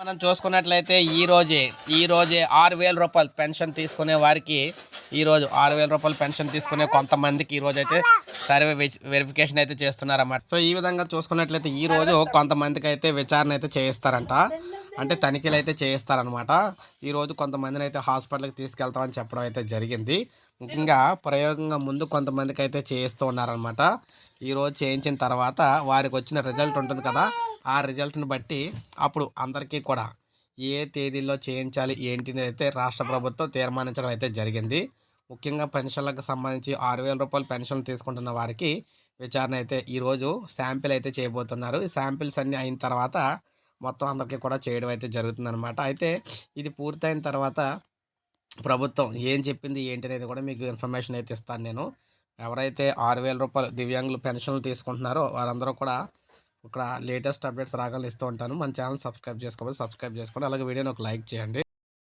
మనం చూసుకున్నట్లయితే ఈ రోజే ఈ రోజే ఆరు వేల రూపాయలు పెన్షన్ తీసుకునే వారికి ఈ రోజు ఆరు వేల రూపాయలు పెన్షన్ తీసుకునే కొంతమందికి ఈ రోజు అయితే సర్వే వెరిఫికేషన్ అయితే చేస్తున్నారన్నమాట. సో ఈ విధంగా చూసుకున్నట్లయితే ఈ రోజు కొంతమందికి అయితే విచారణ అయితే చేయిస్తారంట. అంటే తనిఖీలు అయితే చేయిస్తారనమాట. ఈరోజు కొంతమందిని అయితే హాస్పిటల్కి తీసుకెళ్తామని చెప్పడం అయితే జరిగింది. ముఖ్యంగా ప్రయోగంగా ముందు కొంతమందికి అయితే చేయిస్తూ ఉన్నారనమాట. ఈరోజు చేయించిన తర్వాత వారికి వచ్చిన రిజల్ట్ ఉంటుంది కదా ఆ రిజల్ట్ని బట్టి అప్పుడు అందరికీ కూడా ఏ తేదీల్లో చేయించాలి ఏంటిని అయితే రాష్ట్ర ప్రభుత్వం తీర్మానించడం అయితే జరిగింది. ముఖ్యంగా పెన్షన్లకు సంబంధించి ఆరు వేల రూపాయలు పెన్షన్ తీసుకుంటున్న వారికి విచారణ అయితే ఈరోజు శాంపిల్ అయితే చేయబోతున్నారు. ఈ శాంపిల్స్ అన్నీ అయిన తర్వాత మొత్తం అందరికీ కూడా చేయడం అయితే జరుగుతుందనమాట అయితే ఇది పూర్తయిన తర్వాత ప్రభుత్వం ఏం చెప్పింది ఏంటి అనేది కూడా మీకు ఇన్ఫర్మేషన్ అయితే ఇస్తాను నేను. ఎవరైతే ఆరు వేల రూపాయలు దివ్యాంగులు పెన్షన్లు తీసుకుంటున్నారో వారందరూ కూడా ఇక్కడ లేటెస్ట్ అప్డేట్స్ రాగానే ఇస్తూ ఉంటాను. మన ఛానల్ సబ్స్క్రైబ్ చేసుకోవాలి సబ్స్క్రైబ్ చేసుకోండి. అలాగే వీడియోని ఒక లైక్ చేయండి.